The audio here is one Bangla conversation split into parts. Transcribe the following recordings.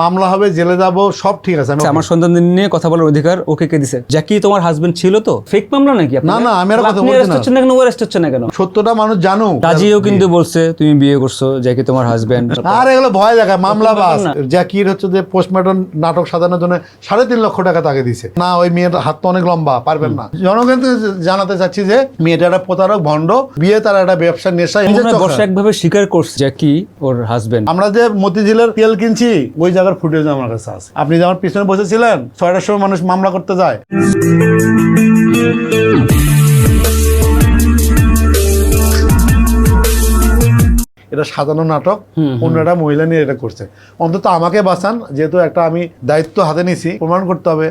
মামলা হবে জেলে যাব সব ঠিক আছে আচ্ছা, আমার সন্তানদের নিয়ে কথা বলার অধিকার ওকে কে দিছে? জ্যাকি তোমার হাজবেন্ড ছিল তো? ফেক মামলা নাকি না, না, আমি আর কথা বলছি না। কেন? ও arrest হচ্ছে না কেন? সত্যটা মানুষ জানুক। কাজীও কিন্তু বলছে তুমি বিয়ে করছ জ্যাকি তোমার হাজবেন্ড আর এগুলো ভয় দেখায় মামলা বাস। জ্যাকির হচ্ছে যে পোস্টমর্টম নাটক সাজানোর জন্য সাড়ে তিন লক্ষ টাকা তাকে দিছে। না ওই মেয়ের হাত তো অনেক লম্বা পারবেন না। জনগণকে জানাতে চাচ্ছি যে মেয়েটা একটা প্রতারক ভণ্ড বিয়ে তার একটা ব্যবসা নেশা একভাবে স্বীকার করছে জ্যাকি ওর হাজবেন্ড আমরা যে মতিঝিলের তেল কিনছি ওই জায়গার ফুটেজ আমার কাছে আছে। আপনি যখন পিছনে বসেছিলেন ছয়টার সময় মানুষ মামলা করতে যায়। এটা সাজানো নাটক অন্য একটা মহিলা নিয়ে এটা করছে। অন্তত আমাকে বাঁচান যেহেতু একটা আমি দায়িত্ব হাতে নিছি প্রমাণ করতে হবে.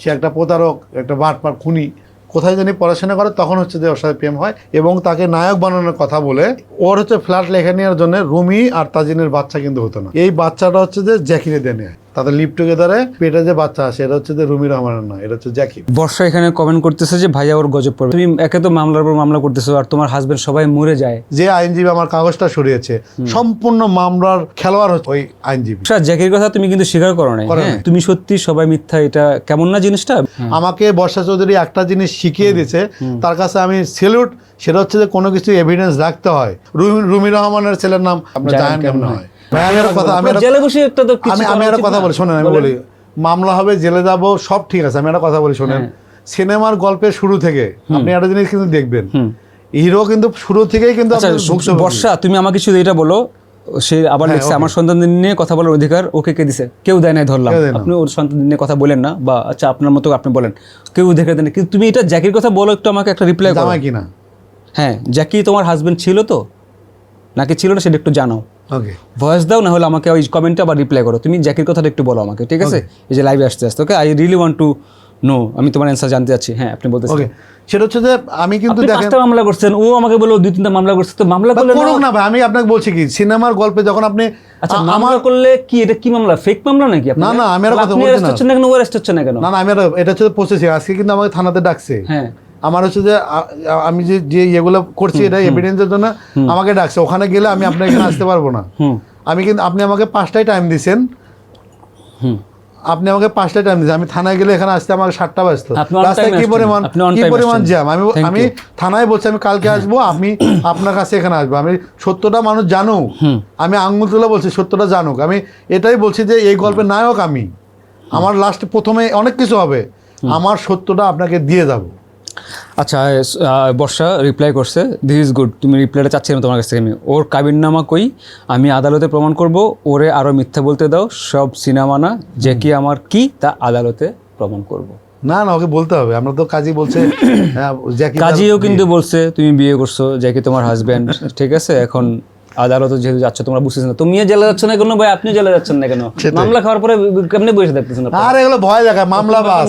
সে একটা প্রতারক একটা বাটপার খুনি। কোথায় জানি পড়াশোনা করে, তখন হচ্ছে যে ওর সাথে প্রেম হয় এবং তাকে নায়ক বানানোর কথা বলে ওর হচ্ছে ফ্ল্যাট লেখা নেওয়ার জন্য রুমি আর তাজিনের বাচ্চা কিন্তু হতো না। এই বাচ্চাটা হচ্ছে যে জ্যাকিরে দিয়ে নেয় তাদের লিভ টুগেদারে পেটে যে বাচ্চা আসে এটা হচ্ছে যে রুমি রহমানের না এটা হচ্ছে জ্যাকি বর্ষা এখানে কমেন্ট করতেছে যে ভাইয়া ওর গজব পড়বে। তুমি একে তো মামলার পর মামলা করতেছো আর তোমার হাজবেন্ড সবাই মরে যায়। যে আইনজীবী আমার কাগজটা সরিয়েছে সম্পূর্ণ মামলার খেলোয়াড় হচ্ছে ওই আইনজীবী। বর্ষা, জ্যাকির কথা তুমি কিন্তু স্বীকার করো না হ্যাঁ? তুমি সত্যি সবাই মিথ্যা এটা কেমন না জিনিসটা? আমাকে বর্ষা চৌধুরী একটা জিনিস শিখিয়ে দিয়েছে তার কাছে আমি সেলুট সেটা হচ্ছে যে কোনো কিছু এভিডেন্স রাখতে হয়। রুমি রহমানের ছেলের নাম আপনার জায়ান কেমন হয়। কথা আমি জেলে বসে একটা তো আমি আমি একটা কথা বলি শোনেন আমি বলি। মামলা হবে জেলে যাব সব ঠিক আছে আমি একটা কথা বলি শোনেন। সিনেমার গল্পের শুরু থেকে আপনি একটা জিনিস কিন্তু দেখবেন। হিরো কিন্তু শুরু থেকেই কিন্তু আচ্ছা। বর্ষা তুমি আমাকে শুধু এটা বলো সে আবার হ্যাঁ, লিখছে আমার সন্তানদের নিয়ে কথা বলার অধিকার ওকে কে দিছে? কেউ দেয় নাই ধরলাম। আপনি ওর সন্তানদের নিয়ে কথা বলেন না বা আচ্ছা আপনার মতো আপনি বলেন কেউ অধিকার দেন কিন্তু তুমি এটা জ্যাকির কথা বলো একটু আমাকে একটা রিপ্লাই করো। কিনা? হ্যাঁ জ্যাকি তোমার হাজবেন্ড ছিল তো? নাকি ছিল না সেটা একটু জানাও। ওকে ভয়েস দাও না হলে আমাকে ওই কমেন্টে আবার রিপ্লাই করো। তুমি জ্যাকির কথাটা একটু বলো আমাকে ঠিক আছে? এই যে লাইভে আসতে আসতে okay I really want to know আমি তোমার অ্যান্সার জানতে চাচ্ছি। হ্যাঁ আপনি বলতেছেন। ওকে সেটা হচ্ছে যে আমি কিন্তু দেখেন মামলা করছেন ও আমাকে বলল দুই তিনটা মামলা করছে তো মামলা করলে করুক না ভাই আমি আপনাকে বলছি কি সিনেমার গল্পে যখন আপনি আচ্ছা মামলা করলে কি এটা কি মামলা? ফেক মামলা নাকি? না, না, আমি আর কথা বলছি না। না না কেন? না না আমি এটা হচ্ছে প্রসেসিং আজকে কিন্তু আমাকে থানাতে ডাকছে। হ্যাঁ। আমার হচ্ছে যে আমি যে যে ইয়েগুলো করছি এটা এভিডেন্সের জন্য আমাকে ডাকছে। ওখানে গেলে আমি আপনার এখানে আসতে পারব না। আমি কিন্তু আপনি আমাকে পাঁচটায় টাইম দিছেন। আপনি আমাকে পাঁচটায় টাইম দিয়েছেন আমি থানায় গেলে এখানে আসতে আমাকে সাতটা বাজতো। রাস্তায় কি পরিমাণ কি পরিমাণ জ্যাম আমি আমি থানায় বলছি আমি কালকে আসব আমি আপনার কাছে এখানে আসব। আমি সত্যটা মানুষ জানুক। আমি আঙ্গুল তুলে বলছি সত্যটা জানুক। আমি এটাই বলছি যে এই গল্পের নায়ক আমি। আমার লাস্টে প্রথমে অনেক কিছু হবে। আমার সত্যটা আপনাকে দিয়ে যাব। আচ্ছা বর্ষা রিপ্লাই করছে দিস ইজ গুড তুমি রিপ্লাইটা চাচ্ছি না তোমার কাছ থেকে আমি। ওর কাবিননামা কই? আমি আদালতে প্রমাণ করব ওরে আরও মিথ্যা বলতে দাও সব সিনেমা না যে কি আমার কি তা আদালতে প্রমাণ করব। না না ওকে বলতে হবে আমরা তো কাজী বলছে জ্যাকি কাজীও কিন্তু বলছে তুমি বিয়ে করছ যে কি তোমার হাজবেন্ড ঠিক আছে? এখন আদালতে যেহেতু যাচ্ছ তোমরা বুঝতেছ না। তুমিও জেলে যাচ্ছ না কেন ভাই? আপনি জেলে যাচ্ছেন না কেন? মামলা খাওয়ার পরে কেমনে বসে থাকতেছেন? আর এগুলো ভয় দেখায় মামলা বাস।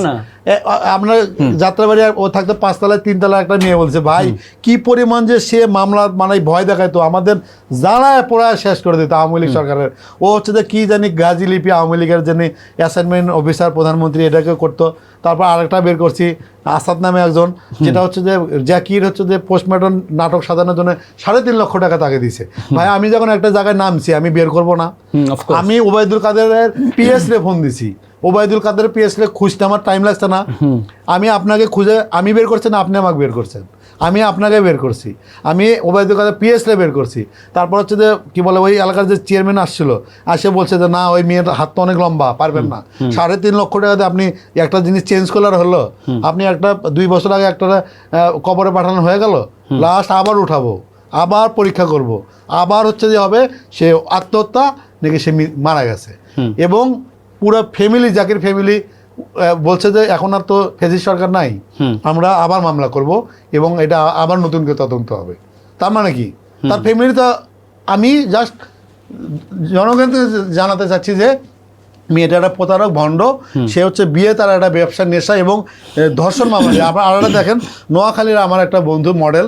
আপনার যাত্রাবাড়ি ও থাকতে পাঁচতলায় তিনতলায় একটা মেয়ে বলছে ভাই কি পরিমাণ যে সে মামলা মানে ভয় দেখায় তো আমাদের জানায় পড়ায় শেষ করে দিত আওয়ামী লীগ সরকারের। ও হচ্ছে যে কি জানি গাজী লিপি আওয়ামী লীগের জানি অ্যাসাইনমেন্ট অফিসার প্রধানমন্ত্রী এটাকে করতো। তারপর আরেকটা বের করছি আসাদ নামে একজন যেটা হচ্ছে যে জ্যাকির হচ্ছে যে পোস্টমর্টম নাটক সাজানোর জন্য সাড়ে তিন লক্ষ টাকা তাকে দিছে। ভাই আমি যখন একটা জায়গায় নামছি আমি বের করব না. আমি ওবায়দুল কাদেরের পিএস রে ফোন দিছি। ওবায়দুল কাদের পিএস রে খুঁজতে আমার টাইম লাগছে না। আমি আপনাকে খুঁজে আমি বের করছেন আপনি আমাকে বের করছেন। আমি আপনাকে বের করছি। আমি ওবায়দুল কাদের পিএস রে বের করছি। তারপর হচ্ছে যে কি বলে ওই এলাকার যে চেয়ারম্যান আসছিল আসে বলছে যে না ওই মেয়ের হাত তো অনেক লম্বা পারবেন না। সাড়ে তিন লক্ষ টাকাতে আপনি একটা জিনিস চেঞ্জ করলে হলো। আপনি একটা দুই বছর আগে একটা কবরে পাঠানো হয়ে গেল। লাস্ট আবার উঠাবো আবার পরীক্ষা করব। আবার হচ্ছে যে হবে সে আত্মহত্যা নাকি সে মারা গেছে। এবং পুরো ফ্যামিলি জাকির ফ্যামিলি বলছে যে এখন আর তো ফেজি সরকার নাই। আমরা আবার মামলা করব এবং এটা আবার নতুন করে তদন্ত হবে। তার মানে কি? তার ফ্যামিলি তো আমি জাস্ট জনগণকে জানাতে চাচ্ছি যে মেয়েটা একটা প্রতারক ভণ্ড। সে হচ্ছে বিয়ে তার একটা ব্যবসা নেশা এবং ধর্ষণ মামলা। আপনার আরেকটা দেখেন নোয়াখালীর আমার একটা বন্ধু মডেল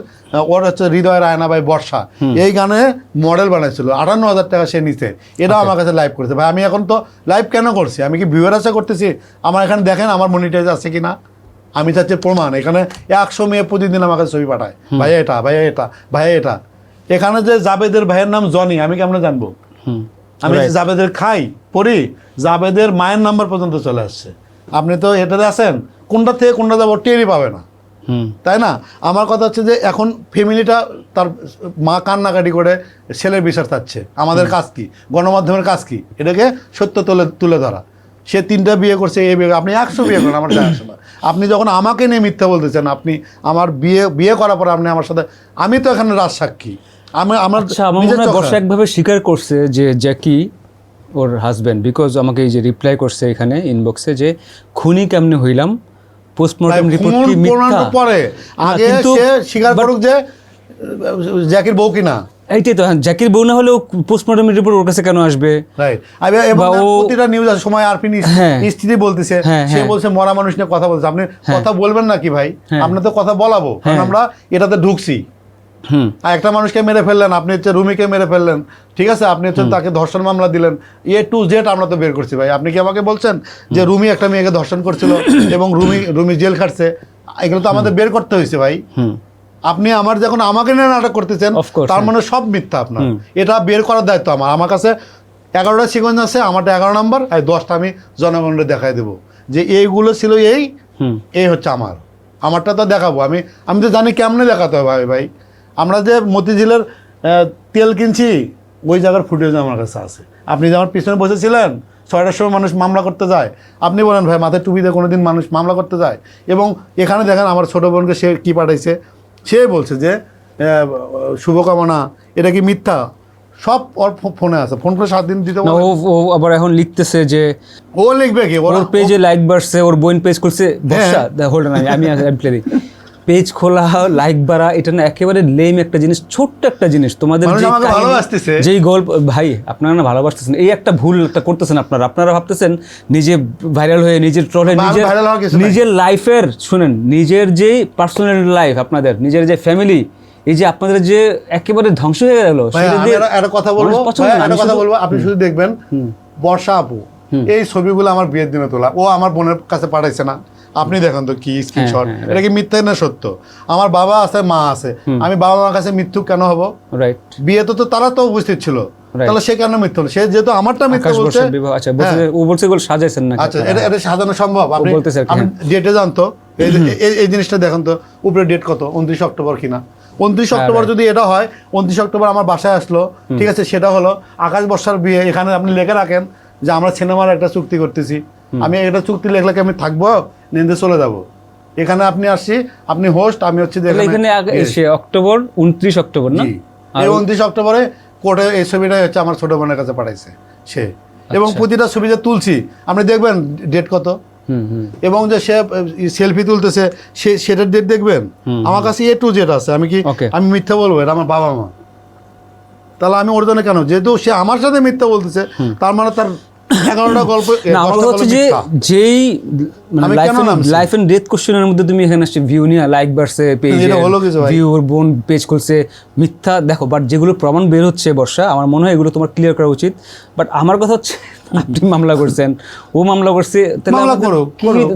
ওর হচ্ছে হৃদয় রায়না ভাই বর্ষা। এই গানে মডেল বানাইছিল। আটান্ন হাজার টাকা সে নিতে এটাও আমার কাছে লাইভ করেছে। ভাই আমি এখন তো লাইভ কেন করছি? আমি কি ভিউয়ার আশা করতেছি? আমার এখানে দেখেন আমার মনিটাইজ আছে কি না আমি চাচ্ছি প্রমাণ। এখানে একশো মেয়ে প্রতিদিন আমাকে ছবি পাঠায়। ভাইয়া এটা ভাইয়া এটা ভাইয়া এটা। এখানে যে জাবেদের ভাইয়ের নাম জনি আমি কেমন জানব? আমি. জাবেদের খাই পড়ি জাবেদের মায়ের নাম্বার পর্যন্ত চলে আসছে। আপনি তো এটাতে আছেন কোনটা থেকে কোনটা যাব টেরই পাবে না। তাই না? আমার কথা হচ্ছে যে এখন ফ্যামিলিটা তার মা কান্নাকাটি করে ছেলের বিচার চাচ্ছে। আমাদের কাজ কি? গণমাধ্যমের কাজ কি? এটাকে সত্য তুলে তুলে ধরা। সে তিনটা বিয়ে করছে এই বিয়ে আপনি একশো বিয়ে করেন আমার আসে না আপনি যখন আমাকে নিয়ে মিথ্যা বলতেছেন আপনি আমার বিয়ে বিয়ে করার পরে আপনি আমার সাথে আমি তো এখানে রাজ সাক্ষী আমি আমার আচ্ছা বর্ষা একভাবে স্বীকার করছে যে জ্যাকি ওর হাজব্যান্ড বিকজ আমাকে এই যে রিপ্লাই করছে এখানে ইনবক্সে যে খুনি কেমনে হইলাম? পোস্টমর্টম রিপোর্ট কি মিথ্যা? পরে আগে সে স্বীকার করুক যে জ্যাকির বউ কিনা। এইটাই তো হ্যাঁ, জ্যাকির বউ না হলেও পোস্টমর্টম রিপোর্ট ওর কাছে কেন আসবে? প্রতিটা নিউজ আছে সময় আরপি হ্যাঁ। স্ত্রী বলতেছে হ্যাঁ, সে। বলছে মরা মানুষ নিয়ে কথা বলছে আপনি কথা বলবেন না কি ভাই? হ্যাঁ। আপনি তো কথা বলাবো কারণ। আমরা এটাতে ঢুকছি। আর একটা মানুষকে মেরে ফেললেন আপনি হচ্ছে রুমিকে মেরে ফেললেন ঠিক আছে? আপনি হচ্ছে তাকে ধর্ষণ মামলা দিলেন। এ টু জেড আমরা তো বের করছি ভাই। আপনি কি আমাকে বলছেন যে রুমি একটা মেয়েকে ধর্ষণ করছিল এবং রুমি রুমি জেল খাটছে? এগুলো তো আমাদের বের করতে হয়েছে ভাই। আপনি আমার যখন আমাকে নিয়ে নাটক করতেছেন তার। মানে সব মিথ্যা আপনার। এটা বের করার দায়িত্ব আমার। আমার কাছে এগারোটা সিকোয়েন্স আছে আমারটা এগারো নাম্বার আর দশটা আমি জনগণকে দেখাই দেবো। যে এইগুলো ছিল এই এই হচ্ছে আমার। আমারটা তো দেখাবো। আমি আমি তো জানি কেমনে দেখাতে হবে ভাই ভাই। আমরা যে মতিঝিলের তেল কিনছি ওই জায়গার ফুটেজ আমার কাছে আছে। আপনি যে আমার পিছনে বসেছিলেন ছয়টার সময় মানুষ মামলা করতে যায়। আপনি বলেন ভাই মাথায় টুপিতে কোনো দিন মানুষ মামলা করতে যায়? এবং এখানে দেখেন আমার ছোটো বোনকে সে কী পাঠাইছে? সে বলছে যে শুভকামনা এটা কি মিথ্যা? সব ওর ফোনে আছে। ফোন করে সাত দিন দিতে ও ও আবার এখন লিখতেছে যে ও লিখবে কি? ওরা- পেজে লাইক বাড়ছে ওর বোন পেজ করছে বর্ষা হোল্ড আমি আমি আমি প্লে দিই। পেজ খোলা লাইক বাড়া এটা না একেবারে লেম একটা জিনিস ছোট্ট একটা জিনিস। তোমাদের। যেই গল্প ভাই আপনারা না ভালোবাসতেছেন। এই একটা ভুল একটা করতেছেন আপনারা। আপনারা ভাবতেছেন নিজে ভাইরাল হয়ে নিজের ট্রল নিজের। নিজের লাইফের শুনেন নিজের যে পার্সোনাল লাইফ আপনাদের নিজের যে ফ্যামিলি এই যে আপনাদের যে একেবারে ধ্বংস হয়ে গেল একটা- কথা বলব। একটা কথা বলব। আপনি শুধু দেখবেন বর্ষা আপু এই ছবিগুলো আমার বিয়ের দিনে তোলা। ও আমার বোনের কাছে পাঠাইছে না। আপনি দেখেন তো কি স্ক্রিনশট হ্যাঁ, এটা কি মিথ্যে না সত্য? আমার বাবা আছে মা আছে। আমি বাবা মার কাছে মিথ্যুক কেন হব? রাইট বিয়েতে তো তারা তো উপস্থিত ছিল। তাহলে সে কেন মিথ্যা হলো? সে যেহেতু আমারটা মিথ্যা বলছে আচ্ছা বলছে ও বলছে এগুলো সাজাইছেন না আচ্ছা এটা এটা সাজানো সম্ভব। আপনি আপনি ডেটে জানতো? এই জিনিসটা দেখেন তো উপরে ডেট কত? উনত্রিশ অক্টোবর কিনা? উনত্রিশ হ্যাঁ, অক্টোবর যদি এটা হয় উনত্রিশ অক্টোবর আমার বাসায় আসলো ঠিক আছে সেটা হলো আকাশ বর্ষার বিয়ে। এখানে আপনি লিখে রাখেন যে আমরা সিনেমার একটা চুক্তি করতেছি। আমি একটা চুক্তি লেখলে আমি থাকব নিন্দে চলে যাব। এখানে আপনি আসছি আপনি হোস্ট আমি হচ্ছে এখানে আগে- সে অক্টোবর উনত্রিশ অক্টোবর না? এই উনত্রিশ অক্টোবরে কোর্টে এই ছবিটাই হচ্ছে আমার ছোট বোনের কাছে পাঠাইছে সে। এবং প্রতিটা ছবি যে তুলছি আপনি দেখবেন ডেট কত? হুম হুম। এবং যে সে সেলফি তুলতেছে সে সেটার ডেট দেখবেন? আমার কাছে এ টু জেড আছে আমি কি আমি মিথ্যা বলব? এটা আমার বাবা মা। তাহলে আমি ওর জন্য কেন? যেহেতু সে আমার সাথে মিথ্যা বলতেছে তার মানে তার এগারোটা গল্প আমার হচ্ছে যে যেই লাইফ এন্ড ডেথ কোশ্চেনের মধ্যে তুমি এখানে আসছে ভিউ নিয়ে লাইক বাড়ছে পেজ। ভিউ বোন পেজ করছে মিথ্যা দেখো বাট যেগুলো প্রমাণ বের হচ্ছে বর্ষা আমার মনে হয় এগুলো তোমার ক্লিয়ার করা উচিত। বাট আমার কথা হচ্ছে আপনি মামলা করছেন ও মামলা করছে।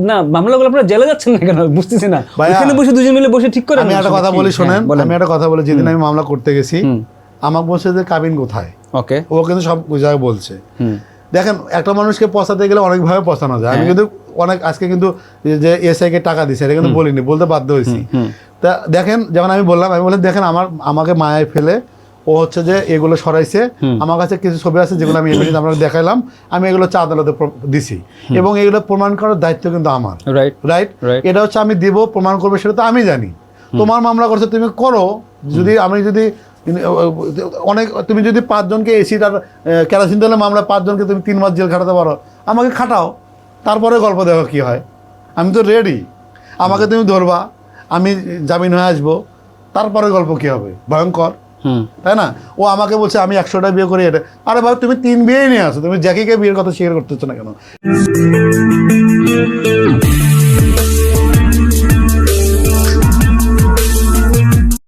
না মামলা করলে আপনারা জেলে যাচ্ছেন না কেন? বুঝতেছি না। এখানে বসে দুজন মিলে বসে ঠিক করে আমি একটা কথা বলি শোনেন আমি একটা কথা বলি যেদিন আমি মামলা করতে গেছি। আমাকে বলছে যে কাবিন কোথায়? ওকে। ও কিন্তু সব জায়গায় বলছে। হুম। দেখেন একটা মানুষকে পচাতে গেলে অনেকভাবে পচানো যায়। আমি হ্যাঁ। কিন্তু অনেক আজকে কিন্তু যে এসআই কে টাকা দিছে এটা কিন্তু বলিনি বলতে বাধ্য হয়েছি। তা দেখেন যখন আমি বললাম আমি বললাম দেখেন আমার আমাকে মায়ায় ফেলে ও হচ্ছে যে এগুলো সরাইছে। আমার কাছে কিছু ছবি আছে যেগুলো আমি এমনি আপনাকে দেখাইলাম। আমি এগুলো চা আদালতে দিছি। এবং এগুলো প্রমাণ করার দায়িত্ব কিন্তু আমার। রাইট রাইট এটা হচ্ছে আমি দিব প্রমাণ করবে সেটা তো আমি জানি। তোমার মামলা করছে তুমি করো। যদি আমি যদি অনেক তুমি যদি পাঁচজনকে এসি আর কেরাসিন তেলের মামলা পাঁচজনকে তুমি তিন মাস জেল খাটাতে পারো আমাকে খাটাও তারপরে গল্প দেখো কি হয়। আমি তো রেডি আমাকে তুমি ধরবা আমি জামিন হয়ে আসব তারপরে গল্প কি হবে? ভয়ঙ্কর। হুম। তাই না? ও আমাকে বলছে আমি একশোটা বিয়ে করি এটা আরে ভাই তুমি তিন বিয়েই নিয়ে আসো তুমি জ্যাকিকে বিয়ের কথা স্বীকার করতেছো না কেন?